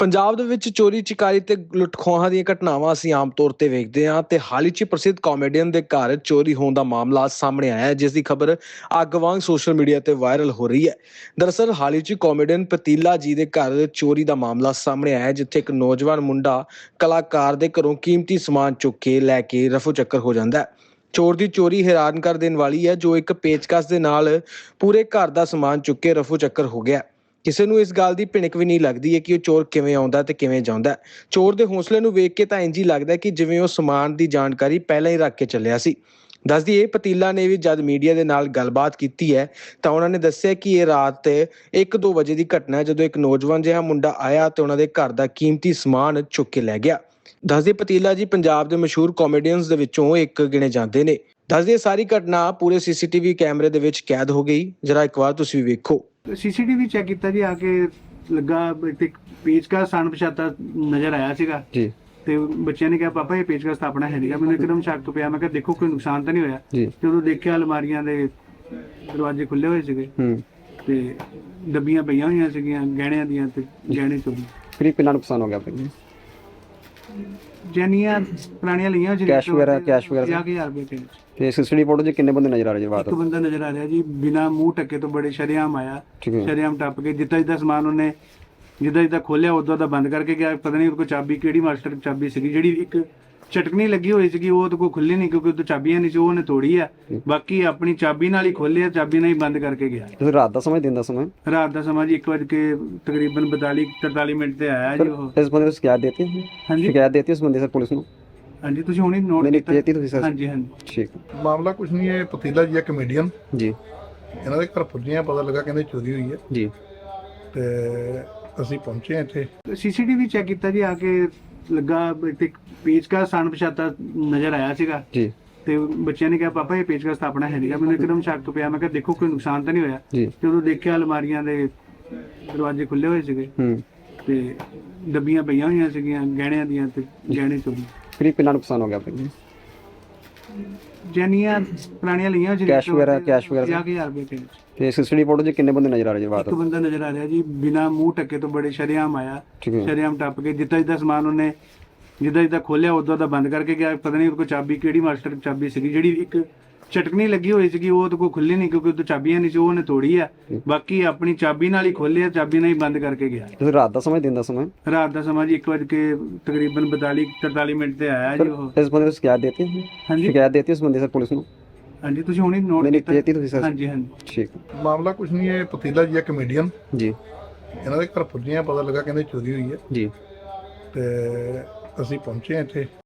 ਪੰਜਾਬ ਦੇ ਵਿੱਚ ਚੋਰੀ ਚਕਾਰੀ ਤੇ ਲੁੱਟਖੋਹਾਂ ਦੀਆਂ ਘਟਨਾਵਾਂ ਅਸੀਂ ਆਮ ਤੌਰ ਤੇ ਵੇਖਦੇ ਹਾਂ ਤੇ ਹਾਲ ਹੀ 'ਚ ਪ੍ਰਸਿੱਧ ਕਾਮੇਡੀਅਨ ਦੇ ਘਰ ਚੋਰੀ ਹੋਣ ਦਾ ਮਾਮਲਾ ਸਾਹਮਣੇ ਆਇਆ ਹੈ ਜਿਸ ਦੀ ਖਬਰ ਅੱਗ ਵਾਂਗ ਸੋਸ਼ਲ ਮੀਡੀਆ ਤੇ ਵਾਇਰਲ ਹੋ ਰਹੀ ਹੈ। ਦਰਅਸਲ, ਹਾਲ ਹੀ 'ਚ ਕਾਮੇਡੀਅਨ ਪਤੀਲਾ ਜੀ ਦੇ ਘਰ ਚੋਰੀ ਦਾ ਮਾਮਲਾ ਸਾਹਮਣੇ ਆਇਆ ਹੈ, ਜਿੱਥੇ ਇੱਕ ਨੌਜਵਾਨ ਮੁੰਡਾ ਕਲਾਕਾਰ ਦੇ ਘਰੋਂ ਕੀਮਤੀ ਸਮਾਨ ਚੁੱਕ ਕੇ ਲੈ ਕੇ ਰਫੂ ਚੱਕਰ ਹੋ ਜਾਂਦਾ ਹੈ। ਚੋਰ ਦੀ ਚੋਰੀ ਹੈਰਾਨ ਕਰ ਦੇਣ ਵਾਲੀ ਹੈ, ਜੋ ਇੱਕ ਪੇਚਕਸ ਦੇ ਨਾਲ ਪੂਰੇ ਘਰ ਦਾ ਸਮਾਨ ਚੁੱਕ ਕੇ ਰਫੂ ਚੱਕਰ ਹੋ ਗਿਆ ਕਿਸੇ ਨੂੰ ਇਸ ਗੱਲ ਦੀ ਭਿਣਕ ਵੀ ਨਹੀਂ ਲੱਗਦੀ ਹੈ ਕਿ ਉਹ ਚੋਰ ਕਿਵੇਂ ਆਉਂਦਾ ਤੇ ਕਿਵੇਂ ਜਾਂਦਾ। ਚੋਰ ਦੇ ਹੌਸਲੇ ਨੂੰ ਵੇਖ ਕੇ ਤਾਂ ਇੰਜ ਹੀ ਲੱਗਦਾ ਕਿ ਜਿਵੇਂ ਉਹ ਸਮਾਨ ਦੀ ਜਾਣਕਾਰੀ ਪਹਿਲਾਂ ਹੀ ਰੱਖ ਕੇ ਚੱਲਿਆ ਸੀ। ਦੱਸਦੀ ਇਹ ਪਤੀਲਾ ਨੇ ਵੀ ਜਦ ਮੀਡੀਆ ਦੇ ਨਾਲ ਗੱਲਬਾਤ ਕੀਤੀ ਹੈ, ਤਾਂ ਉਹਨਾਂ ਨੇ ਦੱਸਿਆ ਕਿ ਇਹ ਰਾਤ 1-2 ਵਜੇ ਦੀ ਘਟਨਾ ਹੈ, ਜਦੋਂ ਇੱਕ ਨੌਜਵਾਨ ਜਿਹਾ ਮੁੰਡਾ ਆਇਆ ਤੇ ਉਹਨਾਂ ਦੇ ਘਰ ਦਾ ਕੀਮਤੀ ਸਮਾਨ ਚੁੱਕ ਕੇ ਲੈ ਗਿਆ। ਦੱਸਦੇ ਪਤੀਲਾ ਜੀ ਪੰਜਾਬ ਦੇ ਮਸ਼ਹੂਰ ਕਾਮੇਡੀਅਨਸ ਦੇ ਵਿੱਚੋਂ ਇੱਕ ਗਿਣੇ ਜਾਂਦੇ ਨੇ। ਦੱਸਦੀ ਸਾਰੀ ਘਟਨਾ ਪੂਰੇ ਸੀਸੀਟੀਵੀ ਕੈਮਰੇ ਦੇ ਵਿੱਚ ਕੈਦ ਹੋ ਗਈ। ਜਰਾ ਇੱਕ ਵਾਰ ਤੁਸੀਂ ਵੀ ਵੇਖੋ। ਸੀਸੀਟੀਵੀ ਚੈੱਕ ਕੀਤਾ ਜੀ ਆ ਕੇ ਲੱਗਾ ਇੱਥੇ ਇੱਕ ਪੇਚਕਸ ਸਣ ਪਛਾਤਾ ਨਜ਼ਰ ਆਇਆ ਸੀਗਾ। ਜੀ। ਤੇ ਬੱਚਿਆਂ ਨੇ ਕਿਹਾ ਪਾਪਾ ਇਹ ਪੇਚਕਸ ਤਾਂ ਆਪਣਾ ਹੈ ਨਹੀਂਗਾ ਮੈਨੂੰ ਇੱਕਦਮ ਸ਼ੱਕ ਪਿਆ। ਮੈਂ ਕਿਹਾ ਦੇਖੋ ਕੋਈ ਨੁਕਸਾਨ ਤਾਂ ਨਹੀਂ ਹੋਇਆ? ਜੀ। ਜਦੋਂ ਦੇਖਿਆ ਅਲਮਾਰੀਆਂ ਦੇ ਦਰਵਾਜ਼ੇ ਖੁੱਲੇ ਹੋਏ ਸੀਗੇ। ਹੂੰ। ਤੇ ਡੱਬੀਆਂ ਪਈਆਂ ਹੋਈਆਂ ਸੀਗੀਆਂ ਗਹਿਣਿਆਂ ਦੀਆਂ ਤੇ ਗਹਿਣੇ ਚੋਰੀ। ਕਰੀਬ ਕਿੰਨਾ ਨੁਕਸਾਨ ਹੋ ਗਿਆ ਆਪਣੇ ਜੈਨੀਆਂ ਪੁਰਾਣੀਆਂ ਲਈਆਂ ਸੀ Cash ਵਗੈਰਾ- cash ਵਗੈਰਾ? 50000 ਰੁਪਏ ਦੇ ਵਿੱਚ। ਤੇ ਸਿਸਟਰੀ ਫੋਟੋ 'ਚ ਕਿੰਨੇ ਬੰਦੇ ਨਜ਼ਰ ਆ ਰਹੇ ਜੀ ਬਾਤ ਇੱਕ ਬੰਦਾ ਨਜ਼ਰ ਆ ਰਿਹਾ ਜੀ ਬਿਨਾ ਮੂੰਹ ਟੱਕੇ ਤੋਂ ਬੜੇ ਸ਼ਰੇਆਮ ਆਇਆ ਠੀਕ ਹੈ ਸ਼ਰੇਆਮ ਟੱਪ ਕੇ ਜਿੱਦਾਂ ਜਿੱਦਾਂ ਸਮਾਨ ਉਹਨੇ ਜਿੱਦਾਂ ਜਿੱਦਾਂ ਖੋਲਿਆ ਉਦੋਂ ਦਾ ਬੰਦ ਕਰਕੇ ਗਿਆ ਪਤਾ ਨਹੀਂ ਉਹਦੇ ਕੋਲ ਚਾਬੀ ਕਿਹੜੀ ਮਾਸਟਰ ਚਾਬੀ ਸੀਗੀ ਜਿਹੜੀ ਇੱਕ ਚਟਕਣੀ ਲੱਗੀ ਹੋਈ ਸੀਗੀ ਉਹ ਤਾਂ ਕੋਈ ਖੁੱਲੀ ਨਹੀਂ ਕਿਉਂਕਿ ਉਹ ਤੋਂ ਚਾਬੀਆਂ ਨਹੀਂ ਸੀ ਉਹ ਉਹਨੇ ਤੋੜੀ ਆ। ਬਾਕੀ ਆਪਣੀ ਚਾਬੀ ਨਾਲ ਹੀ ਖੋਲਿਆ ਚਾਬੀ ਨਾਲ ਹੀ ਬੰਦ ਕਰਕੇ ਗਿਆ। ਤੁਸੀਂ ਰਾਤ ਦਾ ਸਮਾਂ ਦਿਨ ਦਾ ਸਮਾਂ? ਰਾਤ ਦਾ ਸਮਾਂ ਜੀ 1 ਵਜੇ ਕੇ ਤਕਰੀਬਨ 42 43 ਮਿੰਟ ਤੇ ਆਇਆ ਜੀ ਉਹ। ਇਸ ਬੰਦੇ ਨੂੰ ਸ਼ਿਕਾਇਤ ਦੇਤੀ? ਹਾਂਜੀ। ਸ਼ਿਕਾਇਤ ਦੇਤੀ ਉਸ ਬੰਦੇ ਸਰ ਪੁਲਿਸ ਨੂੰ? ਹਾਂਜੀ ਤੁਸੀਂ ਹੁਣੇ ਨੋਟ ਕੀਤਾ। ਦੇਤੀ ਤੁਸੀਂ ਸਰ। ਹਾਂਜੀ ਹਾਂਜੀ। ਠੀਕ। ਮਾਮਲਾ ਕੁਛ ਨਹੀਂ ਹੈ ਪਤੀਲਾ ਜੀ ਹੈ ਕਮੇਡੀਅਨ ਜੀ। ਇਹਨਾਂ ਦੇ ਘਰ ਪੁੱਜੇ ਆ ਪਤਾ ਲੱਗਾ ਕਹਿੰਦੇ ਚੋਰੀ ਹੋਈ ਹੈ। ਜੀ। ਤੇ ਅਸੀਂ ਪਹੁੰਚੇ ਹਾਂ ਇੱਥੇ। ਸੀਸੀਟੀਵੀ ਚੈੱਕ ਕੀਤਾ ਜੀ ਆ ਕੇ ਲੱਗਾ ਇੱਥੇ ਇੱਕ ਪੇਚਕਸ ਸਣ ਪਛਾਤਾ ਨਜ਼ਰ ਆਇਆ ਸੀਗਾ। ਜੀ। ਤੇ ਬੱਚਿਆਂ ਨੇ ਕਿਹਾ ਪਾਪਾ ਇਹ ਪੇਚਕਸ ਤਾਂ ਆਪਣਾ ਹੈ ਨਹੀਂਗਾ ਮੈਨੂੰ ਇੱਕਦਮ ਸ਼ੱਕ ਪਿਆ। ਮੈਂ ਕਿਹਾ ਦੇਖੋ ਕੋਈ ਨੁਕਸਾਨ ਤਾਂ ਨਹੀਂ ਹੋਇਆ? ਜੀ। ਜਦੋਂ ਦੇਖਿਆ ਅਲਮਾਰੀਆਂ ਦੇ ਦਰਵਾਜ਼ੇ ਖੁੱਲੇ ਹੋਏ ਸੀਗੇ। ਹੂੰ। ਤੇ ਡੱਬੀਆਂ ਪਈਆਂ ਹੋਈਆਂ ਸੀਗੀਆਂ ਗਹਿਣਿਆਂ ਦੀਆਂ ਤੇ ਗਹਿਣੇ ਚੋਰੀ। ਕਰੀਬ ਕਿੰਨਾ ਨੁਕਸਾਨ ਹੋ ਗਿਆ ਆਪਣੇ ਜੈਨੀਆਂ ਪੁਰਾਣੀਆਂ ਲਈਆਂ ਸੀ Cash ਵਗੈਰਾ- cash ਵਗੈਰਾ? 50000 ਰੁਪਏ ਦੇ ਵਿੱਚ। ਤੇ ਸਿਸਟਰੀ ਫੋਟੋ 'ਚ ਕਿੰਨੇ ਬੰਦੇ ਨਜ਼ਰ ਆ ਰਹੇ ਜੀ ਬਾਤ ਇੱਕ ਬੰਦਾ ਨਜ਼ਰ ਆ ਰਿਹਾ ਜੀ ਬਿਨਾ ਮੂੰਹ ਟੱਕੇ ਤੋਂ ਬੜੇ ਸ਼ਰੇਆਮ ਆਇਆ ਠੀਕ ਹੈ ਸ਼ਰੇਆਮ ਟੱਪ ਕੇ ਜਿੱਦਾਂ ਜਿੱਦਾਂ ਸਮਾਨ ਉਹਨੇ ਜਿੱਦਾਂ ਜਿੱਦਾਂ ਖੋਲਿਆ ਉਦੋਂ ਦਾ ਬੰਦ ਕਰਕੇ ਗਿਆ ਪਤਾ ਨਹੀਂ ਕੋਲ ਚਾਬੀ ਕਿਹੜੀ ਮਾਸਟਰ ਚਾਬੀ ਸੀਗੀ ਜਿਹੜੀ ਇੱਕ ਚਟਕਣੀ ਲੱਗੀ ਹੋਈ ਸੀਗੀ ਉਹ ਤਾਂ ਕੋਈ ਖੁੱਲੀ ਨਹੀਂ ਕਿਉਂਕਿ ਉਹ ਤੋਂ ਚਾਬੀਆਂ ਨਹੀਂ ਸੀ ਉਹ ਉਹਨੇ ਤੋੜੀ ਆ। ਬਾਕੀ ਆਪਣੀ ਚਾਬੀ ਨਾਲ ਹੀ ਖੋਲਿਆ ਚਾਬੀ ਨਾਲ ਹੀ ਬੰਦ ਕਰਕੇ ਗਿਆ। ਤੁਸੀਂ ਰਾਤ ਦਾ ਸਮਾਂ ਦਿਨ ਦਾ ਸਮਾਂ ਰਾਤ ਦਾ ਸਮਾਂ ਜੀ 1 ਵਜੇ ਕੇ ਤਕਰੀਬਨ 42 43 ਮਿੰਟ ਤੇ ਆਇਆ ਜੀ ਉਹ। ਇਸ ਬੰਦੇ ਨੂੰ ਸ਼ਿਕਾਇਤ ਦੇਤੀ ਹਾਂਜੀ। ਸ਼ਿਕਾਇਤ ਦੇਤੀ ਉਸ ਬੰਦੇ ਸਰ ਪੁਲਿਸ ਨੂੰ? ਹਾਂਜੀ ਤੁਸੀਂ ਹੁਣੇ ਨੋਟ ਕੀਤਾ। ਦੇਤੀ ਤੁਸੀਂ ਸਰ। ਹਾਂਜੀ ਹਾਂਜੀ। ਠੀਕ। ਮਾਮਲਾ ਕੁਛ ਨਹੀਂ ਹੈ ਪਤੀਲਾ ਜੀ ਹੈ ਕਮੇਡੀਅਨ ਜੀ। ਇਹਨਾਂ ਦੇ ਘਰ ਪੁੱਜੇ ਆ ਪਤਾ ਲੱਗਾ ਕਹਿੰਦੇ ਚੋਰੀ ਹੋਈ ਹੈ। ਜੀ। ਤੇ ਅਸੀਂ ਪਹੁੰਚੇ ਇੱਥੇ।